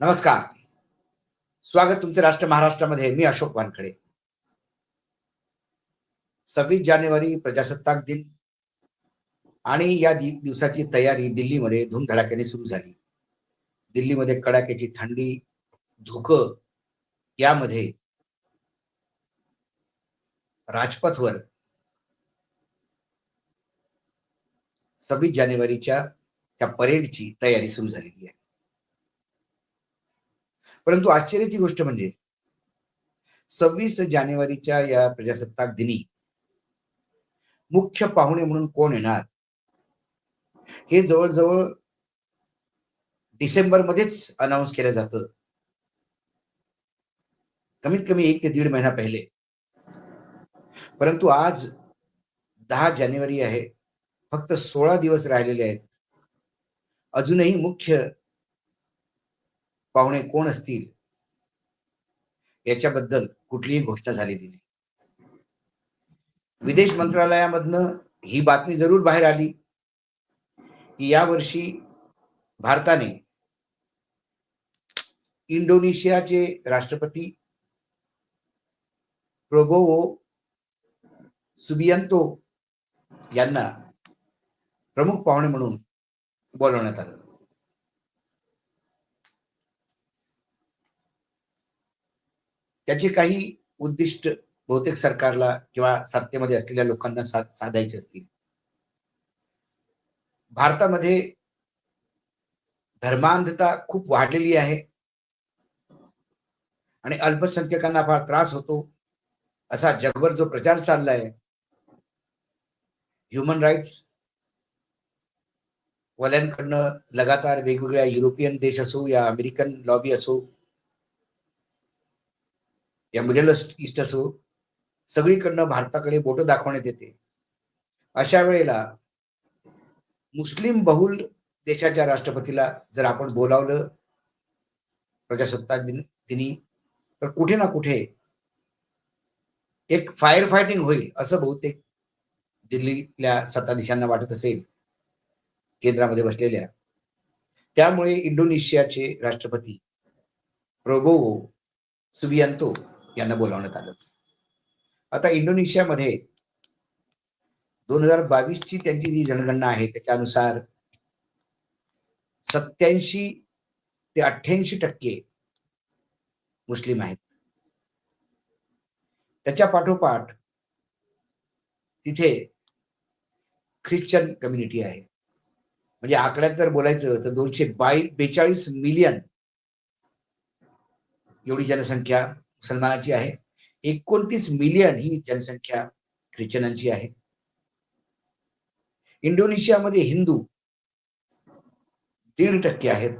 नमस्कार. स्वागत तुमचे राष्ट्र महाराष्ट्रामध्ये. मी अशोक वानखडे. सव्वीस जानेवारी प्रजासत्ताक दिन आणि या दिवसाची तयारी दिल्लीमध्ये धूमधडाक्याने सुरू झाली. दिल्लीमध्ये कडाक्याची थंडी धुकं यामध्ये राजपथवर सव्वीस जानेवारीच्या त्या परेडची तयारी सुरू झालेली आहे. परंतु आश्चर्याची गोष्ट म्हणजे सव्वीस जानेवारीच्या या प्रजासत्ताक दिनी मुख्य पाहुणे म्हणून कोण येणार? हे जवळजवळ डिसेंबर मध्येच अनाऊन्स केलं जातं. कमीत कमी एक ते दीड महिना पहिले. परंतु आज दहा जानेवारी आहे. फक्त सोळा दिवस राहिलेले आहेत. अजूनही मुख्य पाहुणे कोण असतील? याच्याबद्दल कुठलीही घोषणा झालेली नाही. विदेश मंत्रालयामधनं ही बातमी जरूर बाहेर आली की यावर्षी भारताने इंडोनेशियाचे राष्ट्रपती प्रोबोवो सुबियंतो यांना प्रमुख पाहुणे म्हणून बोलवण्यात आलं. त्याचे काही उद्दिष्ट बहुतेक सरकारला किंवा सत्तेमध्ये असलेल्या लोकांना सा- साधायचे असतील. भारतामध्ये धर्मांधता खूप वाढलेली आहे. आणि अल्पसंख्यकांना फार त्रास होतो. असा जगभर जो प्रचार चाललाय ह्युमन राईट्स वाल्यांकडनं लगातार वेगवेगळ्या युरोपियन देश असो या अमेरिकन लॉबी असो या मिडल ईस्ट असो सगळीकडनं भारताकडे बोट दाखवण्यात येते. अशा वेळेला मुस्लिम बहुल देशाच्या राष्ट्रपतीला जर आपण बोलावलं प्रजासत्ताक दिन दिनी तर कुठे ना कुठे एक फायर फायटिंग होईल असं बहुतेक दिल्लीतल्या सत्ताधीशांना वाटत असेल केंद्रामध्ये बसलेल्या. त्यामुळे इंडोनेशियाचे राष्ट्रपती प्रोबोवो सुबियांतो यांना बोलावण्यात आलं आता इंडोनेशियामध्ये दोन हजार बावीसची त्यांची जी जनगणना आहे त्याच्यानुसार सत्याऐंशी ते अठ्ठ्याऐंशी टक्के मुस्लिम आहेत. त्याच्या पाठोपाठ तिथे ख्रिश्चन कम्युनिटी आहे. म्हणजे आकड्यात जर बोलायचं तर दोनशे बाई बेचाळीस मिलियन एवढी जनसंख्या मुसलमानाची आहे. एकोणतीस मिलियन ही जनसंख्या ख्रिश्चनांची आहे. इंडोनेशियामध्ये हिंदू दीड टक्के आहेत.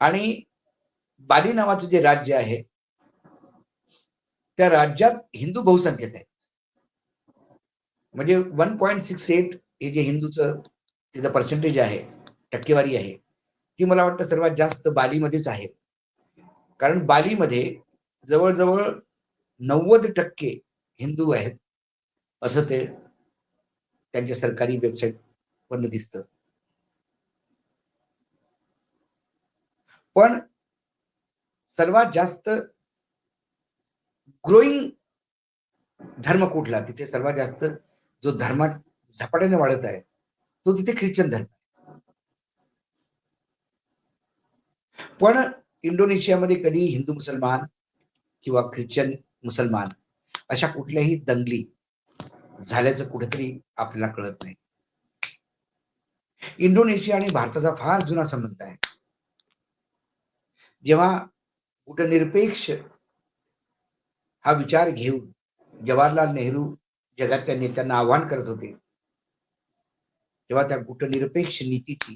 आणि बाली नावाचं जे राज्य आहे त्या राज्यात हिंदू बहुसंख्यक आहेत. म्हणजे वन पॉईंट सिक्स एट हे जे हिंदूचं तिथं पर्सेंटेज आहे टक्केवारी आहे ती मला वाटतं सर्वात जास्त बालीमध्येच आहे. कारण बालीमध्ये जवळजवळ नव्वद टक्के हिंदू आहेत असं ते त्यांच्या सरकारी वेबसाईट पण दिसत. पण सर्वात जास्त ग्रोईंग धर्म कुठला? तिथे सर्वात जास्त जो धर्मात झपाट्याने वाढत आहे तो तिथे ख्रिश्चन धर्म पण इंडोनेशियामध्ये कधी हिंदू मुसलमान किंवा ख्रिश्चन मुसलमान अशा कुठल्याही दंगली झाल्याचं कुठेतरी आपल्याला कळत नाही. इंडोनेशिया आणि भारताचा फार जुना संबंध आहे. जेव्हा गुटनिरपेक्ष हा विचार घेऊन जवाहरलाल नेहरू जगातल्या नेत्यांना आव्हान करत होते तेव्हा त्या गुटनिरपेक्ष नीतीची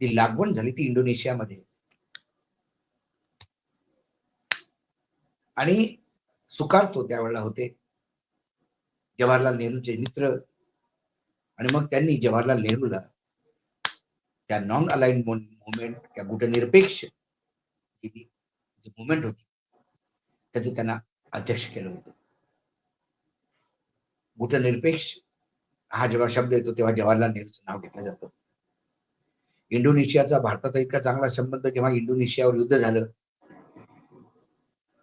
जी लागवण झाली ती इंडोनेशियामध्ये आणि स्वीकारतो त्यावेळेला होते. जवाहरलाल नेहरूचे मित्र आणि मग त्यांनी जवाहरलाल नेहरूला त्या नॉन अलाइन मुवमेंट त्या गुटनिरपेक्ष जी मुवमेंट होती त्याचं त्यांना अध्यक्ष केलं होतं. गुटनिरपेक्ष हा जेव्हा शब्द येतो तेव्हा जवाहरलाल नेहरूचं नाव घेतलं जातं. इंडोनेशियाचा भारताचा इतका चांगला संबंध जेव्हा इंडोनेशियावर युद्ध झालं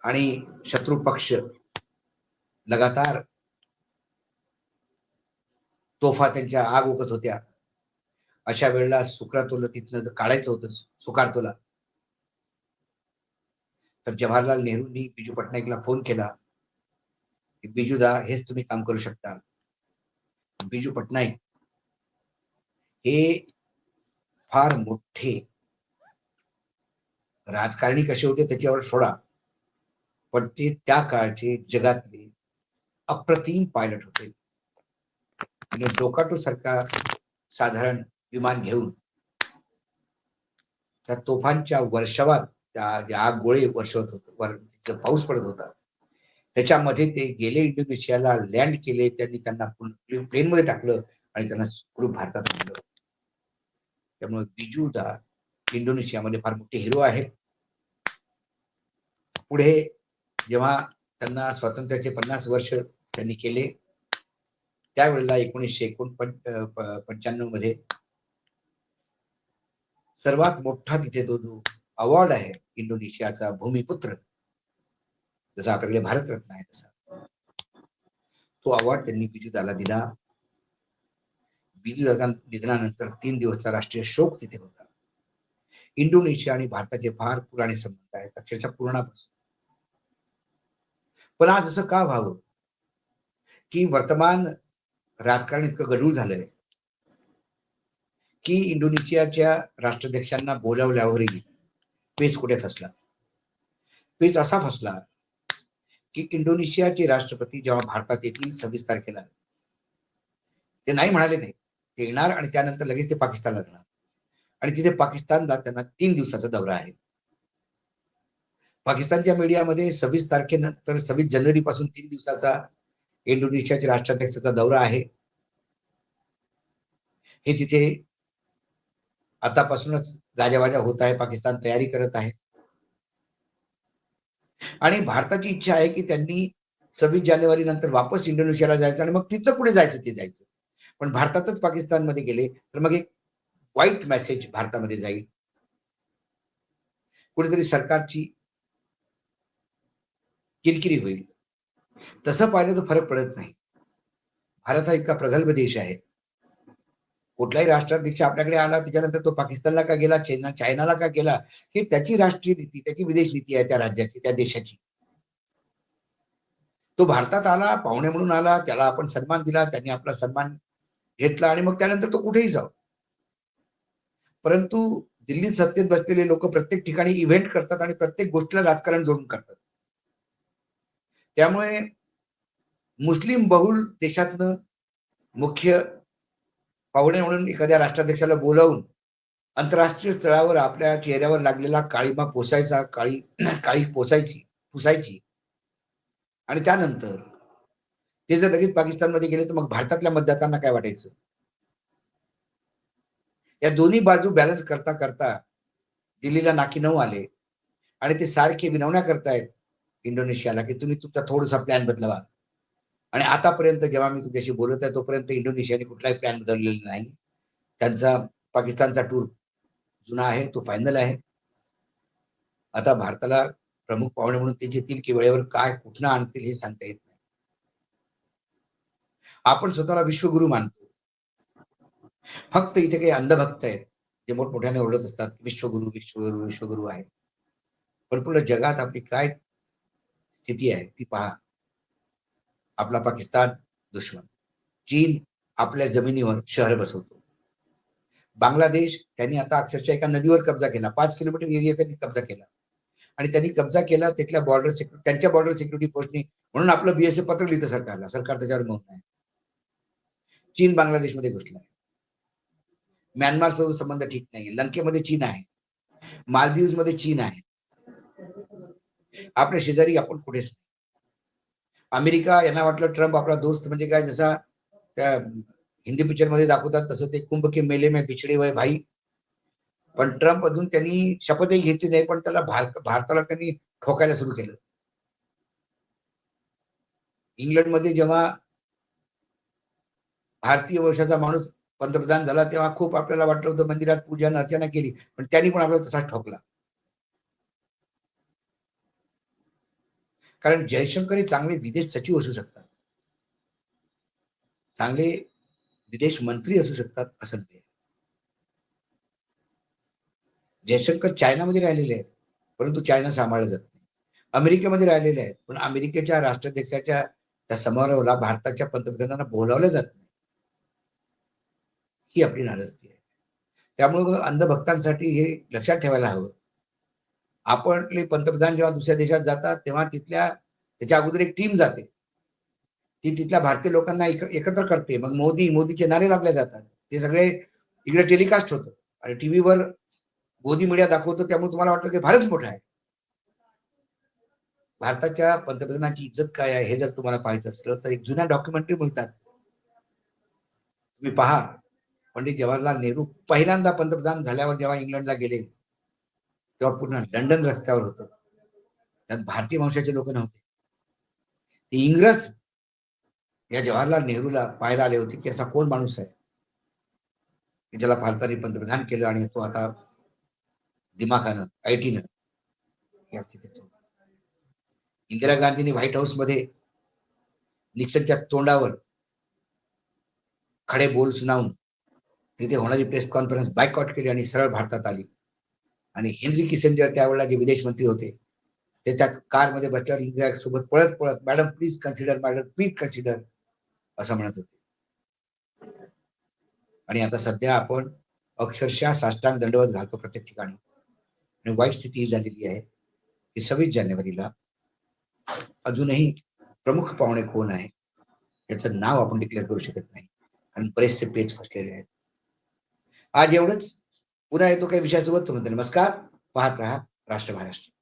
आणि शत्रू पक्ष लगातार तोफा त्यांच्या आग उगत होत्या. अशा वेळेला सुक्रातोला तिथनं काढायचं होतं सुकारतोला. तर जवाहरलाल नेहरूंनी बिजू पटनाईकला फोन केला की बिजूदा हेच तुम्ही काम करू शकता. बिजू पटनाईक हे फार मोठे राजकारणी कसे होते त्याच्यावर सोडा. पण ते त्या काळचे जगातले अप्रतिम पायलट होते. आणि डोकाटो सारखा साधारण विमान घेऊन त्या तोफांच्या वर्षावात त्या आग गोळे वर्षवत होत वर तिथं पाऊस पडत होता त्याच्यामध्ये ते गेले इंडोनेशियाला लँड केले त्यांनी त्यांना प्लेन मध्ये टाकलं आणि त्यांना सुखरूप भारतात आणलं. त्यामुळे बिजूदा इंडोनेशियामध्ये फार मोठे हिरो आहे पुढे जेव्हा त्यांना स्वातंत्र्याचे पन्नास वर्ष त्यांनी केले त्यावेळेला एकोणीसशे एकोणपंच्याण्णवमध्ये सर्वात मोठा तिथे तो जो अवॉर्ड आहे इंडोनेशियाचा भूमिपुत्र जसा आपल्याकडे भारतरत्न आहे तसा तो अवॉर्ड त्यांनी बिजूदाला दिला. बिजूदादा निधनानंतर तीन दिवसचा राष्ट्रीय शोक तिथे होता. इंडोनेशिया आणि भारताचे फार पुराणे संबंध आहेत अक्षरशः पूर्णापासून. पण आज असं का व्हावं? की वर्तमान राजकारण इतकं गढूळ झालंय. की इंडोनेशियाच्या राष्ट्राध्यक्षांना बोलावल्यावरही पेच कुठे फसला? पेच असा फसला की इंडोनेशियाचे राष्ट्रपती जेव्हा भारतात येतील सव्वीस तारखेला. ते नाही म्हणाले नाही. ते येणार आणि त्यानंतर लगेच ते पाकिस्तानला जाणार. आणि तिथे पाकिस्तानला त्यांना तीन दिवसाचा दौरा आहे. पाकिस्तानच्या मीडियामध्ये सव्वीस तारखेनंतर सव्वीस जानेवारी पासून तीन दिवसाचा इंडोनेशियाच्या राष्ट्राध्यक्षाचा दौरा आहे. हे तिथे आतापासूनच गाजावाजा होत आहे पाकिस्तान तयारी करत आहे. आणि भारताची इच्छा आहे की त्यांनी सव्वीस जानेवारी नंतर वापस इंडोनेशियाला जायचं आणि मग तिथं कुठे जायचं ते जायचं. पण भारतातच पाकिस्तानमध्ये गेले तर मग एक वाईट मेसेज भारतामध्ये जाईल. कुठेतरी सरकारची किरकिरी होईल. तसं पाहिलं तर फरक पडत नाही. भारत हा इतका प्रगल्भ देश आहे. कुठलाही राष्ट्राध्यक्ष आपल्याकडे आला त्याच्यानंतर तो पाकिस्तानला का गेला चायना चायनाला का गेला ही त्याची राष्ट्रीय नीती त्याची विदेश नीती आहे त्या राज्याची त्या देशाची. तो भारतात आला पाहुणे म्हणून आला त्याला आपण सन्मान दिला त्यांनी आपला सन्मान घेतला आणि मग त्यानंतर तो कुठेही जाऊ. परंतु दिल्लीत सत्तेत बसलेले लोक प्रत्येक ठिकाणी इव्हेंट करतात आणि प्रत्येक गोष्टीला राजकारण जोडून करतात. त्यामुळे मुस्लिम बहुल देशातनं मुख्य पाहुणे म्हणून एखाद्या राष्ट्राध्यक्षाला बोलावून आंतरराष्ट्रीय स्तरावर आपल्या चेहऱ्यावर लागलेला काळीमा पोसायचा काळी काळी पोसायची पुसायची. आणि त्यानंतर ते जर लगेच पाकिस्तानमध्ये गेले तर मग भारतातल्या मतदातांना काय वाटायचं? या दोन्ही बाजू बॅलन्स करता करता दिल्लीला नाकी नऊ आले आणि ते सारखे विनवण्या करतायत इंडोनेशियाला की तुम्ही तुमचा थोडासा प्लॅन बदलावा. आणि आतापर्यंत जेव्हा मी तुमच्याशी बोलत आहे तोपर्यंत इंडोनेशियाने कुठलाही प्लॅन बदललेला नाही. त्यांचा पाकिस्तानचा टूर जुना आहे तो फायनल आहे. आता भारताला प्रमुख पाहुणे म्हणून ते येतील की वेळेवर काय कुठनं आणतील हे सांगता येत नाही. आपण स्वतःला विश्वगुरु मानतो. फक्त इथे काही अंधभक्त आहेत जे मोठमोठ्याने ओरडत असतात विश्वगुरु विश्वगुरु विश्वगुरु आहे. पण पूर्ण जगात आपली काय किती आहे? ती पहा. आपला पाकिस्तान दुश्मन. चीन आपल्या जमिनीवर शहर बसवतो. बांगलादेश त्यांनी आता अक्षरशः एका नदीवर कब्जा केला. पाच किलोमीटर एरिया त्यांनी कब्जा केला. आणि त्यांनी कब्जा केला तिथल्या बॉर्डर सिक्युरिटी त्यांच्या बॉर्डर सिक्युरिटी फोर्सनी म्हणून आपलं बीएसएफ पत्र लिहितं सरकारला. सरकार त्याच्यावर मौन आहे. चीन बांगलादेशमध्ये घुसला म्यानमार सोबत संबंध ठीक नाही लंकेमध्ये चीन आहे. मालदीवमध्ये चीन आहे. आपल्या शेजारी आपण कुठेच नाही. अमेरिका यांना वाटलं ट्रम्प आपला दोस्त म्हणजे काय जसा त्या हिंदी पिक्चरमध्ये दाखवतात तसं ते कुंभ के मेले में पिछडे वय भाई. पण ट्रम्प अजून त्यांनी शपथही घेतली नाही पण त्याला भारत भारताला त्यांनी ठोकायला सुरू केलं. इंग्लंडमध्ये जेव्हा भारतीय वंशाचा माणूस पंतप्रधान झाला तेव्हा खूप आपल्याला वाटलं होतं मंदिरात पूजा अर्चना केली पण त्यांनी पण आपल्याला तसाच ठोकला. कारण जयशंकर हे चांगले विदेश सचिव असू शकतात. चांगले विदेश मंत्री असू शकतात असं नाही. जयशंकर चायनामध्ये राहिलेले आहेत परंतु चायना सांभाळलं जात नाही. अमेरिकेमध्ये राहिलेले आहेत पण अमेरिकेच्या राष्ट्राध्यक्षाच्या त्या समारोहाला भारताच्या पंतप्रधानांना बोलावलं जात नाही. ही आपली नारस्ती आहे. त्यामुळे अंधभक्तांसाठी हे लक्षात ठेवायला हवं. आपले पंतप्रधान जेव्हा दुसऱ्या देशात जातात तेव्हा तिथल्या त्याच्या अगोदर एक टीम जाते. ती तिथल्या भारतीय लोकांना एकत्र करते. मग मोदी मोदीचे नारे लाभले जातात. ते सगळे इकडे टेलिकास्ट होतं. आणि टीव्हीवर मोदी मीडिया दाखवतो त्यामुळे तुम्हाला वाटतं की फारच मोठा आहे. भारताच्या पंतप्रधानांची इज्जत काय आहे हे जर तुम्हाला पाहायचं असलं तर एक जुन्या डॉक्युमेंटरी मिळतात. तुम्ही पहा पंडित जवाहरलाल नेहरू पहिल्यांदा पंतप्रधान झाल्यावर जेव्हा इंग्लंडला गेले तेव्हा पूर्ण लंडन रस्त्यावर होतं. त्यात भारतीय वंशाचे लोक नव्हते. ते इंग्रज या जवाहरलाल नेहरूला पाहायला आले होते की असा कोण माणूस आहे? ज्याला भारताने पंतप्रधान केलं आणि तो आता दिमाखानं आयटीनं इंदिरा गांधींनी व्हाईट हाऊसमध्ये निक्सनच्या तोंडावर खडे बोल सुनावून तिथे होणारी प्रेस कॉन्फरन्स बायकॉट केली आणि सरळ भारतात आली. आणि हेनरी किसेंजर त्यावेळेला जे विदेश मंत्री होते ते त्या कारमध्ये बसल्यावर इंदिरा सोबत पळत पळत madam please consider madam please consider असं म्हणत होते. आणि आता सध्या आपण अक्षरशः साष्टांग दंडवत घालतो प्रत्येक ठिकाणी. आणि वाईट स्थिती ही झालेली आहे की सव्वीस जानेवारीला अजूनही प्रमुख पाहुणे कोण आहे याचं नाव आपण डिक्लेअर करू शकत नाही. आणि बरेचसे पेज फसलेले आहेत. आज एवढंच. पुन्हा येतो काही विषयासोबत. तो नमस्कार. पाहत राहा. राष्ट्र महाराष्ट्र.